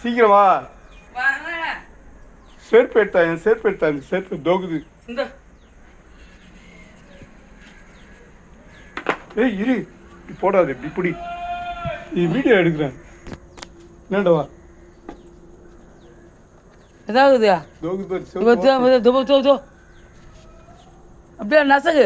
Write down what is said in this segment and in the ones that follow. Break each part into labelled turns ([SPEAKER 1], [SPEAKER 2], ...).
[SPEAKER 1] சீக்கிரமா
[SPEAKER 2] வாங்க.
[SPEAKER 1] செருப்பு எடுத்தா என் செருப்பு எடுத்தா இந்த செருப்பு தோகுது
[SPEAKER 2] இந்த.
[SPEAKER 1] ஏய் இரு. இப்படி போடாது இப்படி நீ வீடியோ எடுக்கிறேன். என்னடா? வா
[SPEAKER 2] எதாவதுயா
[SPEAKER 1] தோகுது
[SPEAKER 2] அப்படியே நசகு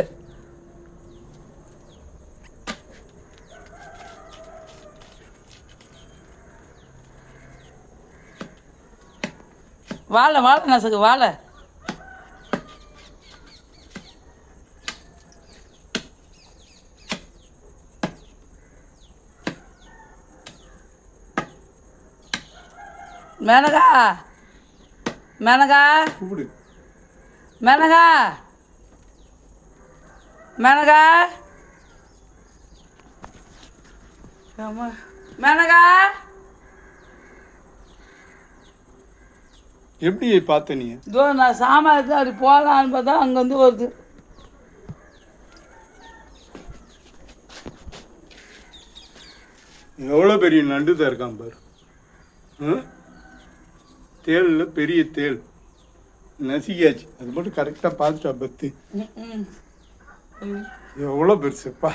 [SPEAKER 2] வாழை வாழை நசகு வாழை. மேனகா மேனகா. மேனகா. மேனகா. மேனகா.
[SPEAKER 1] எப்படி பார்த்த நீ?
[SPEAKER 2] இதோ நான் எடுத்து அப்படி போகலான்னு பார்த்தா அங்கேருந்து வருது.
[SPEAKER 1] எவ்வளோ பெரிய நண்டு தான் இருக்கான் பாரு. ஆ? தேள்ல பெரிய தேள். நசிக்காச்சு. அது மட்டும் கரெக்டாக பார்த்துட்டா பத்து. எவ்வளோ பெருசுப்பா.